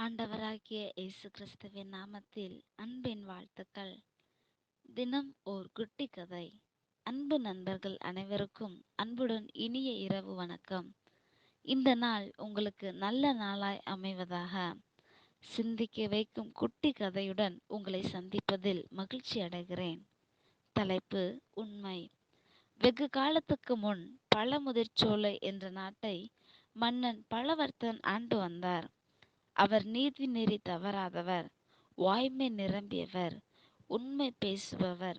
ஆண்டவராகிய இயேசு கிறிஸ்துவின் நாமத்தில் அன்பின் வாழ்த்துக்கள். தினம் ஓர் குட்டி கதை அன்பு நண்பர்கள் அனைவருக்கும் அன்புடன் இனிய இரவு வணக்கம். இந்த நாள் உங்களுக்கு நல்ல நாளாய் அமைவதாக. சிந்திக்க வைக்கும் குட்டி கதையுடன் உங்களை சந்திப்பதில் மகிழ்ச்சி அடைகிறேன். தலைப்பு உண்மை. வெகு காலத்துக்கு முன் பழமுதிர்ச்சோலை என்ற நாட்டை மன்னன் பழவர்த்தன் ஆண்டு வந்தார். அவர் நீதி நெறி தவறாதவர் வாய்மை நிரம்பியவர் உண்மை பேசுபவர்.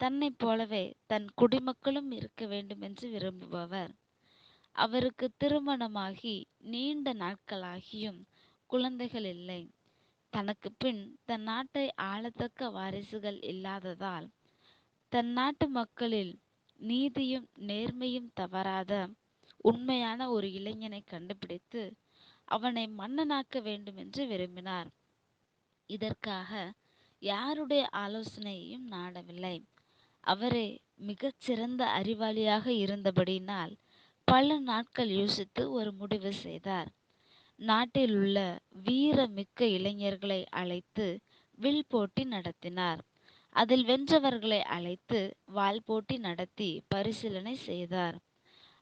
தன்னைப் போலவே தன் குடிமக்களும் இருக்க வேண்டும் என்று விரும்புபவர். அவருக்கு திருமணமாகி நீண்ட நாட்களாகியும் குழந்தைகள் இல்லை. தனக்கு பின் தன் நாட்டை ஆளத்தக்க வாரிசுகள் இல்லாததால் தன் நாட்டு மக்களில் நீதியும் நேர்மையும் தவறாத உண்மையான ஒரு இளைஞனை கண்டுபிடித்து அவனை மன்னனாக்க வேண்டும் என்று விரும்பினார். இதற்காக யாருடைய ஆலோசனையையும் நாடவில்லை. அவரே மிகச் சிறந்த அறிவாளியாக இருந்தபடியினால் பல நாட்கள் யோசித்து ஒரு முடிவு செய்தார். நாட்டில் உள்ள வீர மிக்க இளைஞர்களை அழைத்து வில் போட்டி நடத்தினார். அதில் வென்றவர்களை அழைத்து வால் போட்டி நடத்தி பரிசீலனை செய்தார்.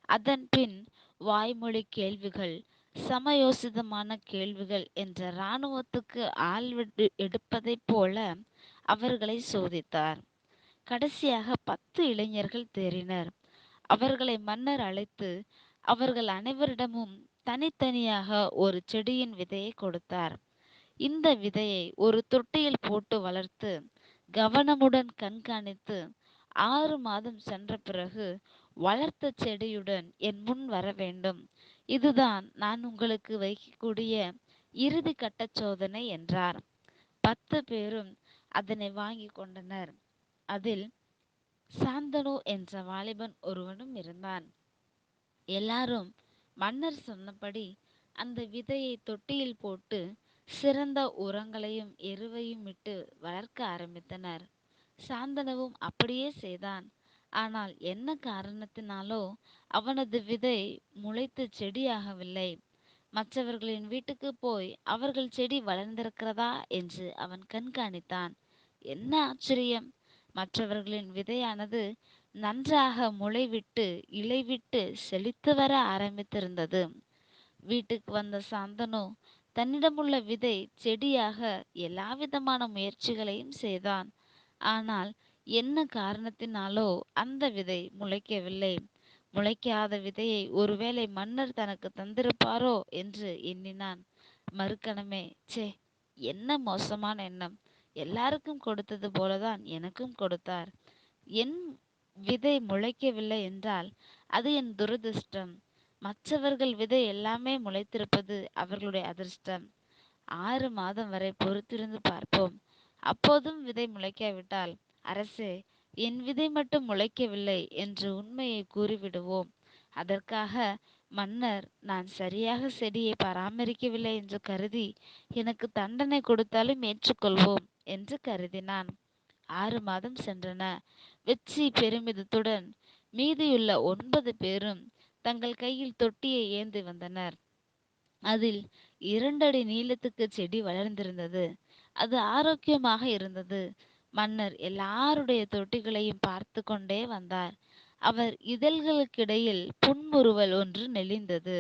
அதன் பின் வாய்மொழி கேள்விகள் சமயோசிதமான கேள்விகள் என்ற இராணுவத்துக்கு ஆள் எடுப்பதைப் போல அவர்களை சோதித்தார். கடைசியாக பத்து இளைஞர்கள் தேறினர். அவர்களை மன்னர் அழைத்து அவர்கள் அனைவரிடமும் தனித்தனியாக ஒரு செடியின் விதையை கொடுத்தார். இந்த விதையை ஒரு தொட்டியில் போட்டு வளர்த்து கவனமுடன் கண்காணித்து ஆறு மாதம் சென்ற பிறகு வளர்த்த செடியுடன் என் முன் வர வேண்டும் இதுதான் நான் உங்களுக்கு வைக்கக்கூடிய இறுதி கட்ட சோதனை என்றார். பத்து பேரும் அதனை வாங்கி கொண்டனர். அதில் சாந்தனு என்ற வாலிபன் ஒருவனும் இருந்தான். எல்லாரும் மன்னர் சொன்னபடி அந்த விதையை தொட்டியில் போட்டு சிறந்த உரங்களையும் எருவையும் விட்டு வளர்க்க ஆரம்பித்தனர். சாந்தனவும் அப்படியே செய்தான். ஆனால் என்ன காரணத்தினாலோ அவனது விதை முளைத்து செடியாகவில்லை. மற்றவர்களின் வீட்டுக்கு போய் அவர்கள் செடி வளர்ந்திருக்கிறதா என்று அவன் கண்காணித்தான். என்ன ஆச்சரியம்! மற்றவர்களின் விதையானது நன்றாக முளைவிட்டு இலைவிட்டு செழித்து வர ஆரம்பித்திருந்தது. வீட்டுக்கு வந்த சாந்தனு தன்னிடமுள்ள விதை செடியாக எல்லாவிதமான முயற்சிகளையும் செய்தான். ஆனால் என்ன காரணத்தினாலோ அந்த விதை முளைக்கவில்லை. முளைக்காத விதையை ஒருவேளை மன்னர் தனக்கு தந்திருப்பாரோ என்று எண்ணினான். மறுக்கணமே சே என்ன மோசமான எண்ணம். எல்லாருக்கும் கொடுத்தது போலதான் எனக்கும் கொடுத்தார். என் விதை முளைக்கவில்லை என்றால் அது என் துரதிர்ஷ்டம். மற்றவர்கள் விதை எல்லாமே முளைத்திருப்பது அவர்களுடைய அதிர்ஷ்டம். ஆறு மாதம் வரை பொறுத்திருந்து பார்ப்போம். அப்போதும் விதை முளைக்காவிட்டால் அரசே என் விதை மட்டும் முளைக்கவில்லை என்று உண்மையை கூறிவிடுவோம். அதற்காக மன்னர் நான் சரியாக செடியை பராமரிக்கவில்லை என்று கருதி எனக்கு தண்டனை கொடுத்தாலும் ஏற்றுக்கொள்வோம் என்று கருதினான். ஆறு மாதம் சென்றன. வெற்றி பெருமிதத்துடன் மீதியுள்ள ஒன்பது பேரும் தங்கள் கையில் தொட்டியை ஏந்தி வந்தனர். அதில் இரண்டடி நீளத்துக்கு செடி வளர்ந்திருந்தது. அது ஆரோக்கியமாக இருந்தது. மன்னர் எல்லாருடைய தொட்டிகளையும் பார்த்து கொண்டே வந்தார். அவர் இதழ்களுக்கிடையில் புன்முறுவல் ஒன்று நெளிந்தது.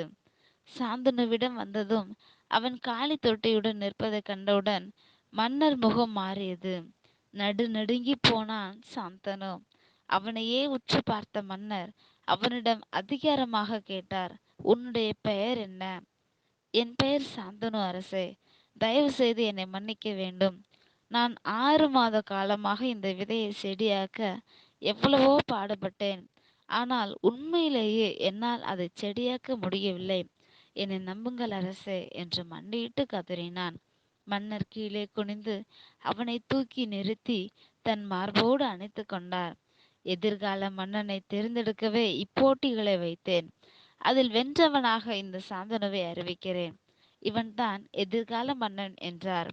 சாந்தனுவிடம் வந்ததும் அவன் காளி தொட்டியுடன் நிற்பதை கண்டவுடன் மன்னர் முகம் மாறியது. நடு நடுங்கி போனான் சாந்தனு. அவனையே உற்று பார்த்த மன்னர் அவனிடம் அதிகாரமாக கேட்டார் உன்னுடைய பெயர் என்ன? என் பெயர் சாந்தனு அரசே. தயவு செய்து என்னை மன்னிக்க வேண்டும். நான் ஆறு மாத காலமாக இந்த விதையை செடியாக்க எவ்வளவோ பாடுபட்டேன். ஆனால் உண்மையிலேயே என்னால் அதை செடியாக்க முடியவில்லை. என்னை நம்புங்கள் அரசே என்று மண்டியிட்டு கதறினான். மன்னர் கீழே குனிந்து அவனை தூக்கி நிறுத்தி தன் மார்போடு அணைத்து கொண்டார். எதிர்கால மன்னனை தேர்ந்தெடுக்கவே இப்போட்டிகளை வைத்தேன். அதில் வென்றவனாக இந்த சாந்தனுவை அறிவிக்கிறேன். இவன்தான் எதிர்கால மன்னன் என்றார்.